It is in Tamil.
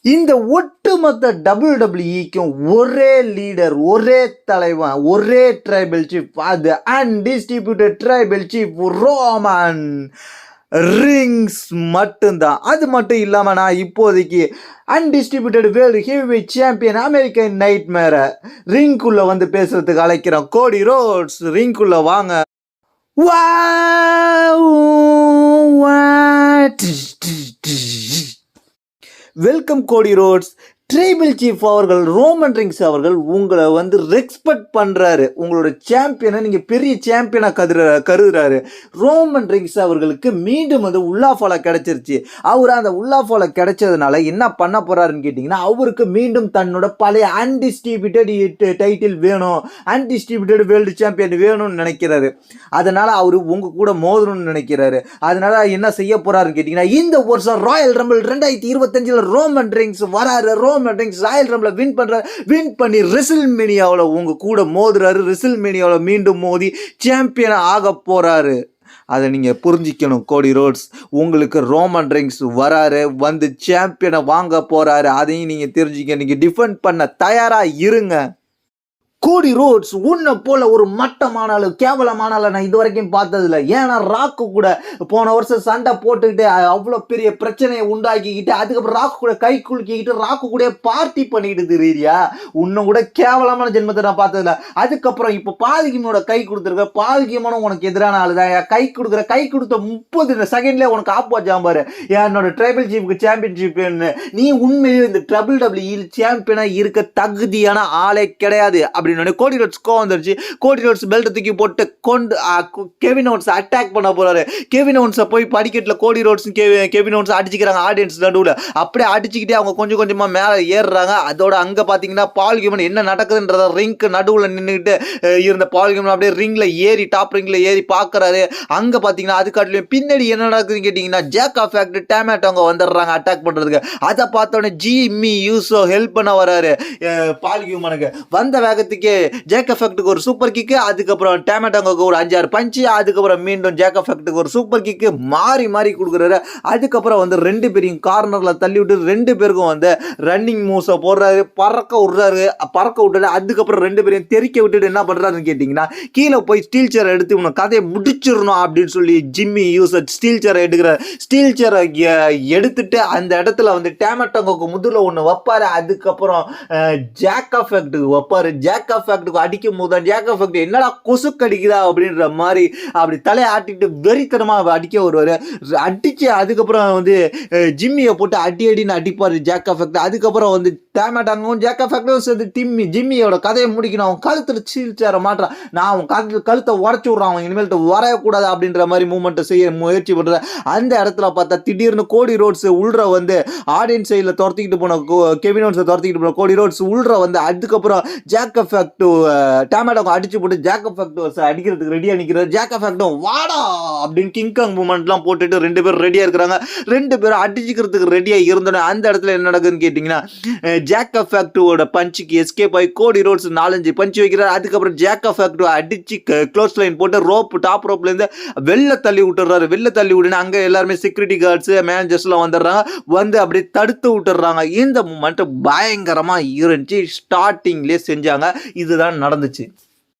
இந்த ஒட்டுமொத்த டபுள் டபிள்யூக்கும் ஒரே லீடர் ஒரே தலைவன் ஒரே ட்ரைபல் சீஃப் அது undisputed tribal chief Roman Reigns மட்டும்தான். அது மட்டும் இல்லாமல் நான் இப்போதைக்கு undisputed world heavy champion American night மேரை ரிங்குள்ளே வந்து பேசுகிறதுக்கு அழைக்கிறேன். கோடி ரோட்ஸ் ரிங்குள்ளே வாங்க. வா What? Welcome Cody Rhodes tribal chief அவர்கள் ரோமன் ரிங்ஸ் அவர்கள் உங்களை வந்து ரெஸ்பெக்ட் பண்ணுறாரு உங்களோட சாம்பியனை நீங்கள் பெரிய சாம்பியனாக கருதுற கருதுறாரு. ரோமன் ரிங்ஸ் அவர்களுக்கு மீண்டும் வந்து உள்ளா ஃபாலோ அவர் அந்த உல்லா ஃபாலோ கிடைச்சதுனால என்ன பண்ண போகிறாருன்னு கேட்டிங்கன்னா அவருக்கு மீண்டும் தன்னோட பழைய அன்டிஸ்ட்ரிபியூட்டட் டைட்டில் வேணும். அன்டிஸ்ட்ரிபியூட்டட் வேர்ல்டு சாம்பியன் வேணும்னு நினைக்கிறாரு. அதனால் அவர் உங்கள் கூட மோதணும்னு நினைக்கிறாரு. அதனால் என்ன செய்ய போகிறாருன்னு கேட்டிங்கன்னா இந்த வருஷம் ராயல் ரம்பிள் ரெண்டாயிரத்தி இருபத்தஞ்சில் ரோமன் ரிங்ஸ் வராரு. ரோ ரிங்ஸ் ராயல் ரம்பில் வின் பண்றாரு வின் பண்ணி ரிசில் மீனியாவில் உங்கள் கூட மோதுறாரு. ரிசில் மீனியாவில் மீண்டும் மோதி சாம்பியனாக ஆக போகிறாரு அதை நீங்கள் புரிஞ்சிக்கணும் கோடி ரோட்ஸ் உங்களுக்கு ரோமன் ரிங்ஸ் வராரு வந்து சாம்பியனை வாங்க போகிறாரு அதையும் நீங்கள் தெரிஞ்சுக்க நீங்கள் டிஃபெண்ட் பண்ண தயாராக இருங்க. கோடி ரோட்ஸ் உன்னை போல ஒரு மட்டமான ஆளு கேவலமான நான் இது வரைக்கும் பார்த்ததில்ல. ஏன்னா ராக்கு கூட போன வருஷம் சண்டை போட்டுக்கிட்டு அவ்வளோ பெரிய பிரச்சனையை உண்டாக்கிக்கிட்டு அதுக்கப்புறம் ராக்கு கூட கை குலுக்கிக்கிட்டு ராக்கு கூட பார்ட்டி பண்ணிக்கிட்டு தெரியா உன்னை கூட கேவலமான ஜென்மத்தை நான் பார்த்ததில்ல. அதுக்கப்புறம் இப்போ பாதிகிமனோட கை கொடுத்துருக்க பாதிகிமனும் உனக்கு எதிரான ஆளு தான் கை கொடுக்குற கை கொடுத்த முப்பது செகண்ட்லேயே உனக்கு ஆப் வச்சான் பாரு. என்னோட ட்ரைபிள் சீஃப்க்கு சாம்பியன்ஷிப் நீ உண்மையிலேயே இந்த ட்ரபிள் டபிள்யூ சாம்பியனாக இருக்க தகுதியான ஆளே கிடையாது. அப்படி அப்படின்னு கோடி ரோட்ஸ் கோவம் வந்துருச்சு. கோடி ரோட்ஸ் பெல்ட்டை தூக்கி போட்டு கொண்டு கெவின் ஓன்ஸ் அட்டாக் பண்ண போறாரு. கெவின் ஓன்ஸை போய் படிக்கட்டில் கோடி ரோட்ஸ் கெவின் ஓன்ஸ் அடிச்சுக்கிறாங்க ஆடியன்ஸ் நடுவில். அப்படியே அடிச்சுக்கிட்டே அவங்க கொஞ்சம் கொஞ்சமாக மேலே ஏறுறாங்க. அதோட அங்கே பார்த்தீங்கன்னா பால் கிமன் என்ன நடக்குதுன்றத ரிங்க் நடுவில் நின்றுக்கிட்டு இருந்த பால் கிமன் அப்படியே ரிங்கில் ஏறி டாப் ரிங்கில் ஏறி பார்க்குறாரு அங்கே பார்த்தீங்கன்னா அதுக்காட்டிலையும் பின்னாடி என்ன நடக்குதுன்னு கேட்டிங்கன்னா ஜேக்கா ஃபேக்ட் டேமேட்டோங்க வந்துடுறாங்க அட்டாக் பண்ணுறதுக்கு அதை பார்த்தோன்னே ஜி மீ யூஸோ ஹெல்ப் பண்ண வராரு பால் கியூமனுக்கு வந்த வேகத்துக்கு ஜேக் எஃபெக்ட்டுக்கு ஒரு சூப்பர் கிக்கு அதுக்கப்புறம் டேமேட்டோங்க ஒரு அஞ்சாறு பஞ்சு அதுக்கப்புறம் மீண்டும் ஜேக் எஃபெக்ட்டுக்கு ஒரு சூப்பர் கிக்கு மாறி மாறி கொடுக்குறாரு. அதுக்கப்புறம் வந்து ரெண்டு பேரையும் கார்னரில் தள்ளி விட்டு ரெண்டு பேருக்கும் வந்து ரன்னிங் மூவ்ஸை போடுறாரு பறக்க விடுறாரு. பறக்க விட்டுட்டு அதுக்கப்புறம் ரெண்டு பேரையும் தெறிக்க விட்டுட்டு என்ன பண்ணுறாருன்னு கேட்டிங்கன்னா கீழே போய் ஸ்டீல் சேரை எடுத்து உனக்கு கதையை முடிச்சிடணும் அப்படின்னு சொல்லி ஜிம்மி யூஸ் ஸ்டீல் சேரை எடுக்கிறார் ஸ்டீல் சேரை எடுத்துட்டு அந்த இடத்துல வந்து டேமேட்டோங்க முதுல ஒன்று வைப்பாரு. அதுக்கப்புறம் ஜாக் எஃபெக்ட்டுக்கு வைப்பார். ஜாக் எஃபெக்ட்டுக்கு அடிக்கும் போது ஜாக் எஃபெக்ட் என்னடா கொசு கடிக்குதா அப்படின்ற மாதிரி அப்படி தலையை ஆட்டிட்டு வெறித்தனமாக அடிக்க வருவார் அடித்து அதுக்கப்புறம் வந்து ஜிம்மியை போட்டு அடி அடின்னு அடிப்பார் ஜாக் எஃபெக்ட் அதுக்கப்புறம் வந்து டேமேட்டாங்கவும் ஜாக் எஃபெக்டும் சேர்ந்து டிம்மி ஜிம்மியோட கதையை முடிக்கணும். அவன் கழுத்தில் சீல் சேர மாட்டான். நான் அவன் கழுத்து கழுத்தை உடச்சி விட்றான். அவன் இனிமேல்ட்டு வரையக்கூடாது அப்படின்ற மாதிரி மூமெண்ட்டை செய்ய முயற்சி பண்ணுற அந்த இடத்துல பார்த்தா திடீர்னு கோடி ரோட்ஸ் உள்ற வந்து ஆடியன்ஸ் சைடில் துரத்திக்கிட்டு போன கெவின் ரோட்ஸை துரத்திக்கிட்டு போன கோடி ரோட்ஸ் உள்ற வந்து அதுக்கப்புறம் ஜாக் எஃபெக்ட் டேமேட்டோ அடிச்சு போட்டு ஜாக் ஃபேக்டோஸ் அடிக்கிறதுக்கு ரெடியாக நிற்கிறார் ஜாக் ஃபேக்டோ வாடா அப்படின்னு கிங்காங் மூமெண்ட்லாம் போட்டுட்டு ரெண்டு பேரும் ரெடியாக இருக்கிறாங்க. ரெண்டு பேரும் அடிச்சுக்கிறதுக்கு ரெடியாக இருந்தோன்னே அந்த இடத்துல என்ன நடக்குதுன்னு கேட்டிங்கன்னா ஜாக் ஃபேக்டோட பஞ்சுக்கு எஸ்கேப் ஆகி கோடி ரோல்ஸ் நாலஞ்சு பஞ்சு வைக்கிறார். அதுக்கப்புறம் ஜாக் ஃபேக்டோ அடிச்சு க்ளோஸ் லைன் போட்டு ரோப் டாப் ரோப்லேருந்து வெளில தள்ளி விட்டுறாரு வெளில தள்ளி விட்டுன்னு அங்கே எல்லாருமே செக்யூரிட்டி கார்ட்ஸு மேனேஜர்ஸ்லாம் வந்துடுறாங்க வந்து அப்படியே தடுத்து விட்டுறாங்க இந்த மூமெண்ட் பயங்கரமாக இருந்துச்சு. ஸ்டார்டிங்லேயே செஞ்சாங்க. இதுதான் நடந்துச்சு.